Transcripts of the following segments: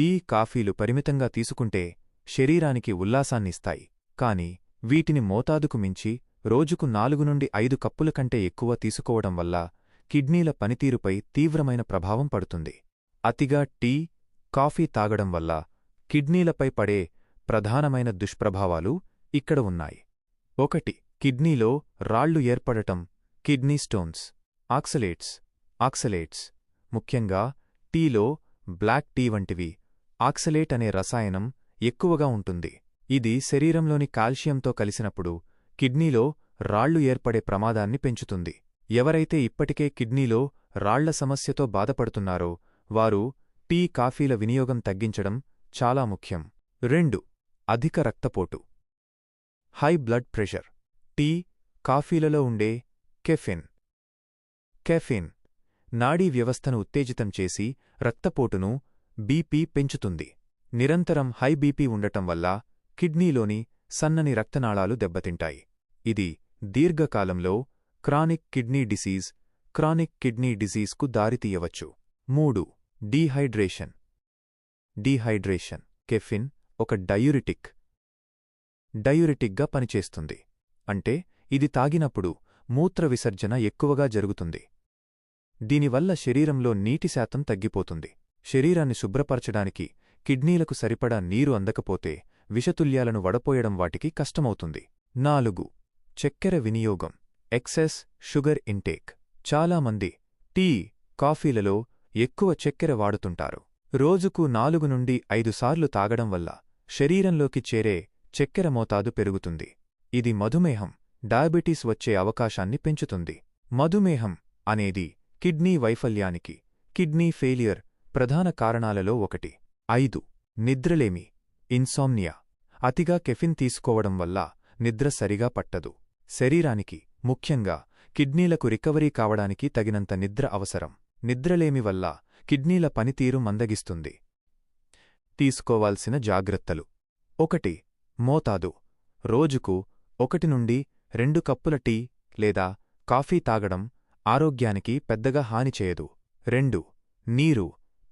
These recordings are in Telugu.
టీ కాఫీలు పరిమితంగా తీసుకుంటే శరీరానికి ఉల్లాసాన్నిస్తాయి. కాని వీటిని మోతాదుకు మించి రోజుకు నాలుగు నుండి ఐదు కప్పుల కంటే ఎక్కువ తీసుకోవడం వల్ల కిడ్నీల పనితీరుపై తీవ్రమైన ప్రభావం పడుతుంది. అతిగా టీ కాఫీ తాగడం వల్ల కిడ్నీలపై పడే ప్రధానమైన దుష్ప్రభావాలు ఇక్కడ ఉన్నాయి. ఒకటి కిడ్నీలో రాళ్ళు ఏర్పడటం కిడ్నీ స్టోన్స్ ఆక్సలేట్స్ ఆక్సలేట్స్. ముఖ్యంగా టీలో బ్లాక్ టీ వంటివి ఆక్సలేట్ అనే రసాయనం ఎక్కువగా ఉంటుంది. ఇది శరీరంలోని కాల్షియంతో కలిసినప్పుడు కిడ్నీలో రాళ్ళు ఏర్పడే ప్రమాదాన్ని పెంచుతుంది. ఎవరైతే ఇప్పటికే కిడ్నీలో రాళ్ళ సమస్యతో బాధపడుతున్నారో వారు టీ కాఫీల వినియోగం తగ్గించడం చాలా ముఖ్యం. రెండు అధిక రక్తపోటు. High blood pressure. టీ కాఫీలలో ఉండే కెఫిన్. కెఫిన్ నాడీ వ్యవస్థను ఉత్తేజితం చేసి రక్తపోటును బీపీ పెంచుతుంది. నిరంతరం హై బీపీ ఉండటం వల్ల కిడ్నీలోని సన్నని రక్తనాళాలు దెబ్బతింటాయి. ఇది దీర్ఘకాలంలో chronic kidney disease chronic kidney డిసీజ్కు దారితీయవచ్చు. మూడు డీహైడ్రేషన్. డీహైడ్రేషన్ కెఫిన్ ఒక డయూరిటిక్. డయూరిటిక్గా పనిచేస్తుంది. అంటే ఇది తాగినప్పుడు మూత్ర విసర్జన ఎక్కువగా జరుగుతుంది. దీనివల్ల శరీరంలో నీటి శాతం తగ్గిపోతుంది. శరీరాన్ని శుభ్రపరచడానికి కిడ్నీలకు సరిపడా నీరు అందకపోతే విషతుల్యాలను వడపోయడం వాటికి కష్టమవుతుంది. నాలుగు. చక్కెర వినియోగం. Excess sugar intake. చాలామంది టీ కాఫీలలో ఎక్కువ చక్కెర వాడుతుంటారు. రోజుకు నాలుగు నుండి ఐదు సార్లు తాగడం వల్ల శరీరంలోకి చేరే చక్కెర మోతాదు పెరుగుతుంది. ఇది మధుమేహం డయాబెటీస్ వచ్చే అవకాశాన్ని పెంచుతుంది. మధుమేహం అనేది కిడ్నీ వైఫల్యానికి కిడ్నీ ఫెయిలియర్ ప్రధాన కారణాలలో ఒకటి. ఐదు. నిద్రలేమి. ఇన్సామ్నియా. అతిగా కెఫిన్ తీసుకోవడం వల్ల నిద్ర సరిగా పట్టదు. శరీరానికి ముఖ్యంగా కిడ్నీలకు రికవరీ కావడానికి తగినంత నిద్ర అవసరం. నిద్రలేమి వల్ల కిడ్నీల పనితీరు మందగిస్తుంది. తీసుకోవాల్సిన జాగ్రత్తలు. ఒకటి. మోతాదు. రోజుకు ఒకటి నుండి రెండు కప్పుల టీ లేదా కాఫీ తాగడం ఆరోగ్యానికి పెద్దగా హాని చేయదు. రెండు. నీరు.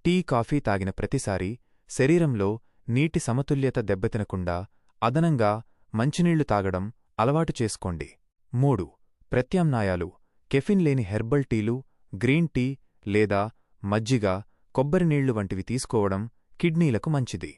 టీ కాఫీ తాగిన ప్రతిసారీ శరీరంలో నీటి సమతుల్యత దెబ్బతినకుండా అదనంగా మంచినీళ్ళు తాగడం అలవాటు చేసుకోండి. మూడు. ప్రత్యామ్నాయాలు. కెఫిన్ లేని హెర్బల్ టీలు గ్రీన్ టీ లేదా మజ్జిగ కొబ్బరి నీళ్ళు వంటివి తీసుకోవడం కిడ్నీలకు మంచిది.